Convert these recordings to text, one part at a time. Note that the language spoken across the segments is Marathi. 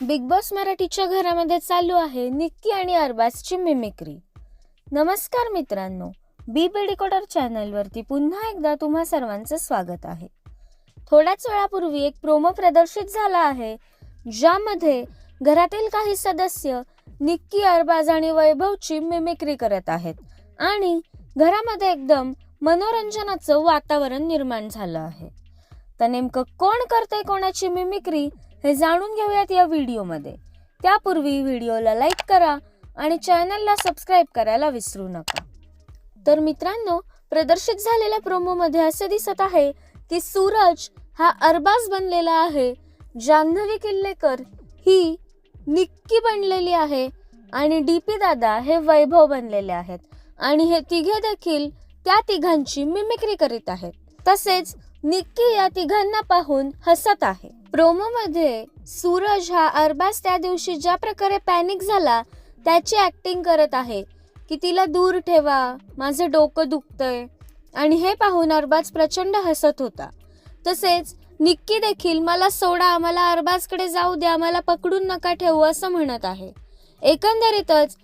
बिग बॉस मराठीच्या घरामध्ये चालू आहे निक्की आणि अरबाजची मिमिक्री. नमस्कार मित्रांनो बी पेडिकोटर चॅनलवरती पुन्हा एकदा तुम्हा सर्वांचं स्वागत आहे. थोड्याच वेळापूर्वी एक प्रोमो प्रदर्शित झाला आहे ज्यामध्ये घरातील काही सदस्य निक्की अरबाज आणि वैभवची मिमिक्री करत आहेत आणि घरामध्ये एकदम मनोरंजनाचं वातावरण निर्माण झालं आहे. तर नेमकं कोण करते कोणाची मिमिक्री? हे जाणून घेऊयात या व्हिडिओमध्ये. त्यापूर्वी व्हिडिओला लाईक करा आणि चॅनलला सबस्क्राईब करायला विसरू नका. तर मित्रांनो प्रदर्शित झालेल्या प्रोमोमध्ये असे दिसत आहे की सूरज हा अरबाज बनलेला आहे. जान्हवी किल्लेकर ही निक्की बनलेली आहे आणि डी पी दादा हे वैभव बनलेले आहेत. आणि हे तिघे देखील त्या तिघांची मिमिक्री करीत आहेत. तसेच निक्की या तिघांना पाहून हसत आहे. प्रोमो मध्ये सूरज हा अरबाज त्या दिवशी ज्या प्रकारे पॅनिक झाला त्याची ऍक्टिंग करत आहे की तिला दूर ठेवा माझं डोकं दुखतंय. आणि हे पाहून अरबाज प्रचंड हसत होता. तसेच निक्की देखील मला सोडा मला अरबाजकडे जाऊ द्या मला पकडून नका ठेवू असं म्हणत आहे. एकंदरीतच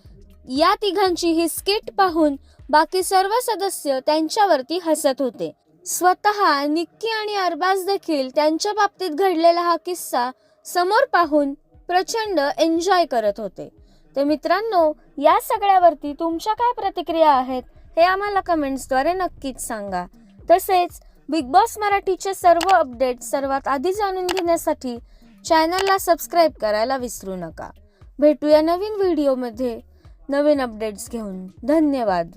या तिघांची ही स्किट पाहून बाकी सर्व सदस्य त्यांच्यावरती हसत होते. स्वतः निक्की आणि अरबाज देखील त्यांच्या बाबतीत घडलेला हा किस्सा समोर पाहून प्रचंड एन्जॉय करत होते. तर मित्रांनो या सगळ्यावरती तुमच्या काय प्रतिक्रिया आहेत हे आम्हाला कमेंट्सद्वारे नक्कीच सांगा. तसेच बिग बॉस मराठीचे सर्व अपडेट सर्वात आधी जाणून घेण्यासाठी चॅनलला सबस्क्राईब करायला विसरू नका. भेटूया नवीन व्हिडिओमध्ये नवीन अपडेट्स घेऊन. धन्यवाद.